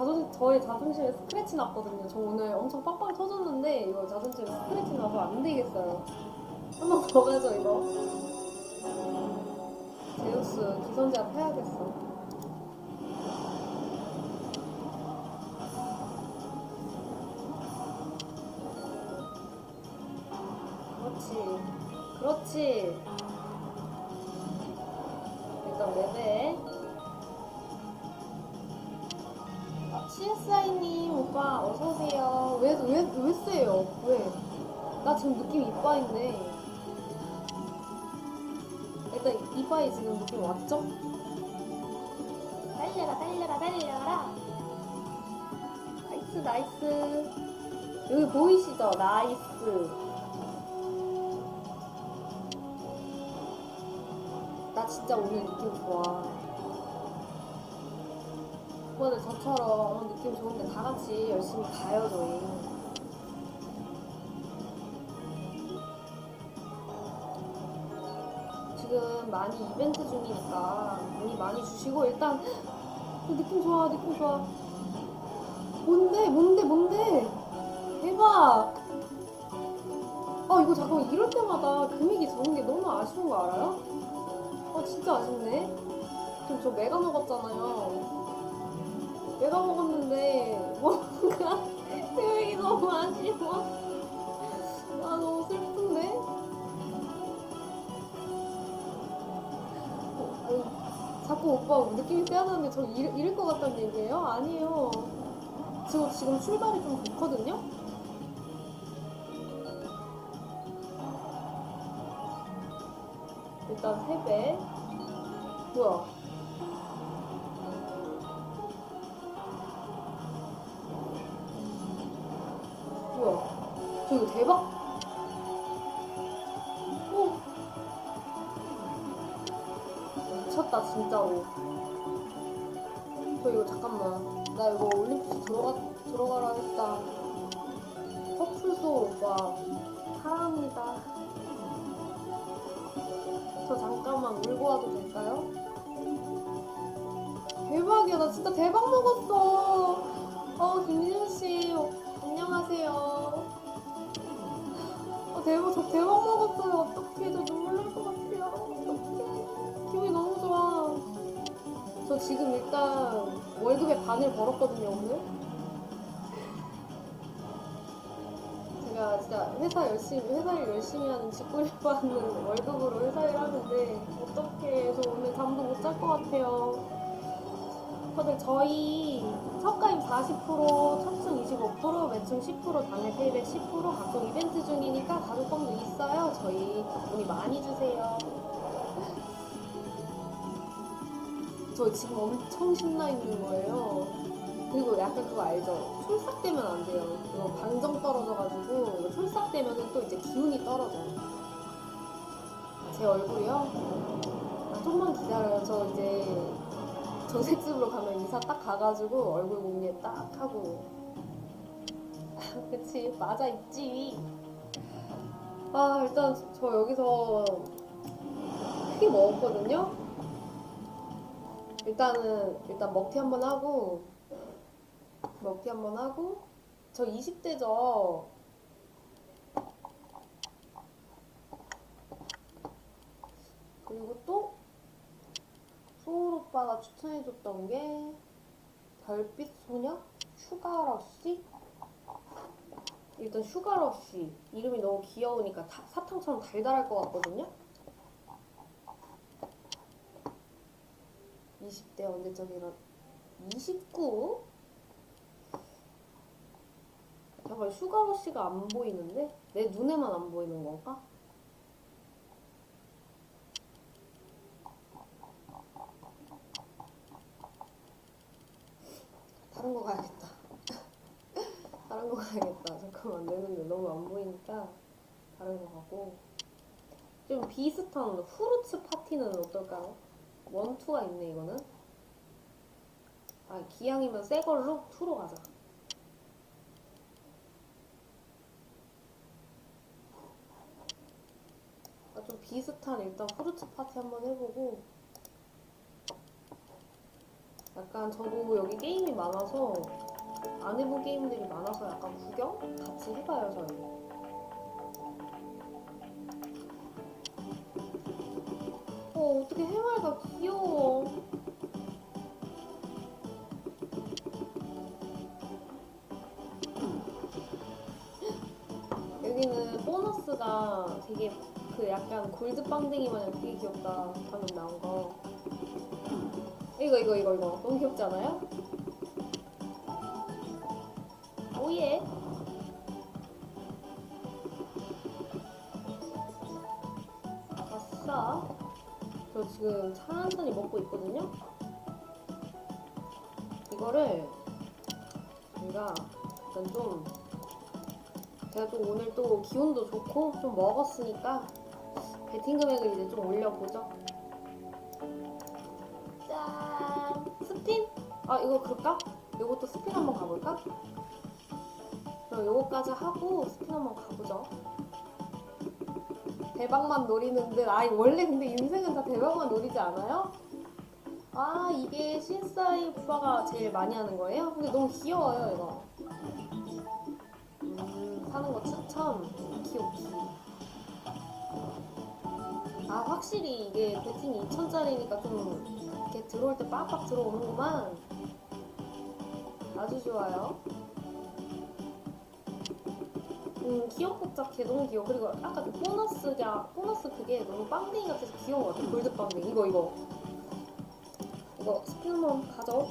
자존, 저의 자존심에 스크래치 났거든요. 저 오늘 엄청 빵빵 터졌는데 이거 자존심에 스크래치 나서 안 되겠어요. 한 번 더 가죠 이거. 제우스 기선제압 해야겠어. 그렇지. 그렇지. 일단 레벨. CSI님 오빠 어서오세요. 왜, 왜, 왜 세요? 왜? 나 지금 느낌 이빠인데. 일단 이빠이 지금 느낌 왔죠? 달려라, 달려라, 달려라. 나이스, 나이스. 여기 보이시죠? 나이스. 나 진짜 오늘 느낌 좋아. 이번에 저처럼 느낌 좋은데 다 같이 열심히 가요, 저희. 지금 많이 이벤트 중이니까 문의 많이 주시고 일단 그 느낌 좋아, 느낌 좋아. 뭔데, 뭔데, 뭔데? 대박! 아, 이거 잠깐만 이럴 때마다 금액이 적은 게 너무 아쉬운 거 알아요? 아 진짜 아쉽네. 지금 저 메가 먹었잖아요. 자꾸 오빠 느낌이 빼앗았는데 저 잃, 잃을 것 같다는 얘기예요? 아니에요. 지금 지금 출발이 좀 좋거든요. 일단 3배. 뭐야? 뭐야? 저 이거 대박? 미쳤다, 진짜로. 저 이거 잠깐만. 나 이거 올림픽 들어가, 들어가라 했다. 퍼플소 오빠. 사랑합니다. 저 잠깐만 울고 와도 될까요? 대박이야 나 진짜 대박 먹었어 어 김진우 씨 어, 안녕하세요 어 대박 저 대박 지금 일단 월급의 반을 벌었거든요 오늘 제가 진짜 회사 열심히 회사 일 열심히 하는 직구를 받는 월급으로 회사 일 하는데 어떡해 저 오늘 잠도 못 잘 것 같아요. 다들 저희 첫가입 40% 탑승 25% 매충 10% 당일 페이백 10% 각종 이벤트 중이니까 가족권도 있어요. 저희 문의 많이 주세요. 저 지금 엄청 신나 있는 거예요. 그리고 약간 그거 알죠? 촐싹되면 안 돼요. 이거 방정 떨어져가지고 이거 촐싹되면은 또 이제 기운이 떨어져요. 제 얼굴이요? 아, 좀만 기다려요. 저 이제 저색집으로 가면 이사 딱 가가지고 얼굴 공개 딱 하고. 아, 그치 맞아 있지. 아 일단 저 여기서 크게 먹었거든요. 일단은 일단 먹튀 한번 하고 먹기 한번 하고 저 20대죠? 그리고 또 소울 오빠가 추천해줬던 게 별빛 소녀 슈가러쉬? 일단 슈가러쉬. 이름이 너무 귀여우니까 다- 사탕처럼 달달할 것 같거든요 20대 언제적이라 29? 잠깐 슈가러쉬가 안 보이는데? 내 눈에만 안 보이는 건가? 다른 거 가야겠다. 다른 거 가야겠다. 잠깐만 내 눈에 너무 안 보이니까 다른 거 가고 좀 비슷한 후르츠 파티는 어떨까요? 원투가 있네 이거는. 아 기왕이면 새 걸로 투로 가자. 아, 좀 비슷한 일단 후르츠 파티 한번 해보고 약간 저도 여기 게임이 많아서 안 해본 게임들이 많아서 약간 구경 같이 해봐요 저희. 어 어떻게 해맑아 귀여워. 여기는 보너스가 되게 그 약간 골드 빵댕이 마냥 되게 귀엽다 방금 나온 거. 이거 이거 이거 이거 너무 귀엽지 않아요? 오예. 지금 천천히 먹고 있거든요. 이거를 제가 일단 좀 제가 또 오늘 또 기운도 좋고 좀 먹었으니까 베팅 금액을 이제 좀 올려보죠. 짠! 스핀? 아, 이거 그럴까? 요것도 스핀 한번 가볼까? 그럼 요거까지 하고 스핀 한번 가보죠. 대박만 노리는 듯, 아, 원래 근데 인생은 다 대박만 노리지 않아요? 아, 이게 신사이 오빠가 제일 많이 하는 거예요? 근데 너무 귀여워요, 이거. 음, 사는 거 추천. 귀엽기. 아, 확실히 이게 배팅이 2천짜리니까 좀 이렇게 들어올 때 빡빡 들어오는구만. 아주 좋아요. 음, 귀엽복잡해. 너무 귀여워. 그리고 아까 그 보너스가, 보너스 그게 너무 빵댕이 같아서 귀여운 것 같아. 골드 빵댕이. 이거, 이거. 이거 스피너만 가져.